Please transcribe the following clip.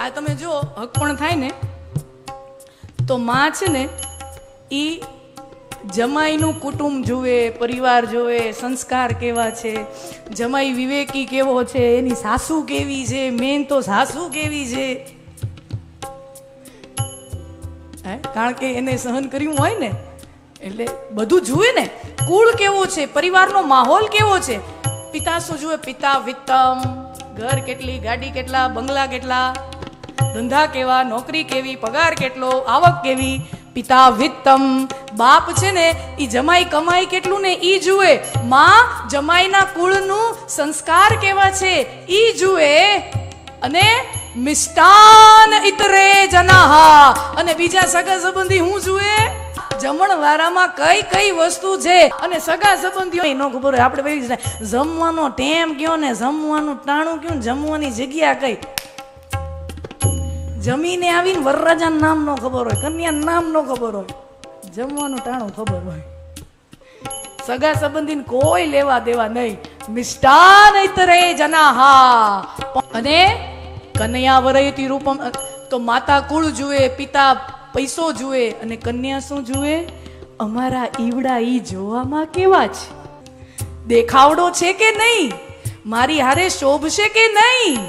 આ તમે જો હક પણ થાય ને? તો માં છે ને એ જમાઈનું કુટુંબ જુએ, પરિવાર જુએ, સંસ્કાર કેવા છે, જમાઈ વિવેકી કેવો છે, એની સાસુ કેવી છે, મેન તો સાસુ કેવી છે? કારણ કે એને સહન કર્યું હોય ને, એટલે બધું જુએ ને, કુળ કેવો છે, પરિવારનો માહોલ કેવો છે? પિતા શું જુએ, પિતા વિત્તમ, ઘર કેટલી, ગાડી કેટલા, બંગલા કેટલા ધંધા કેવા, નોકરી કેવી, પગાર કેટલો, આવક કેવી? પિતા વિત્તમ, બાપ છે ને એ જમાઈ કમાઈ કેટલું ને ઈ જુએ. માં જમાઈના કુળનું સંસ્કાર કેવા છે, ઈ જુએ. અને મિષ્ટાન ઇતરે જનાહા. અને બીજા સગા સંબંધી હું જુએ? જમણવારામાં કઈ કઈ વસ્તુ છે? અને સગા સંબંધીઓ એનો ખબર આપણે જમવાનો ટેમ કયો ને, જમવાનું ટાણું કયું જમવાની જગ્યા કઈ? જમીને આવીને વરરાજા નામ નો ખબર હોય કન્યા નામ નો ખબર હોય. જમવાનું ટાણું ખબર હોય. સગા સંબંધીને કોઈ લેવા દેવા નહીં. મિષ્ટાન તરે જનાહા. અને કન્યા વરયતી રૂપમ તો માતા કુળ જુએ, પિતા પૈસો જુએ, અને કન્યા શું જુએ? અમારા ઈવડા ઈ જોવામાં કેવા છે? દેખાવડો છે કે નહીં? મારી હારે શોભશે કે નહીં?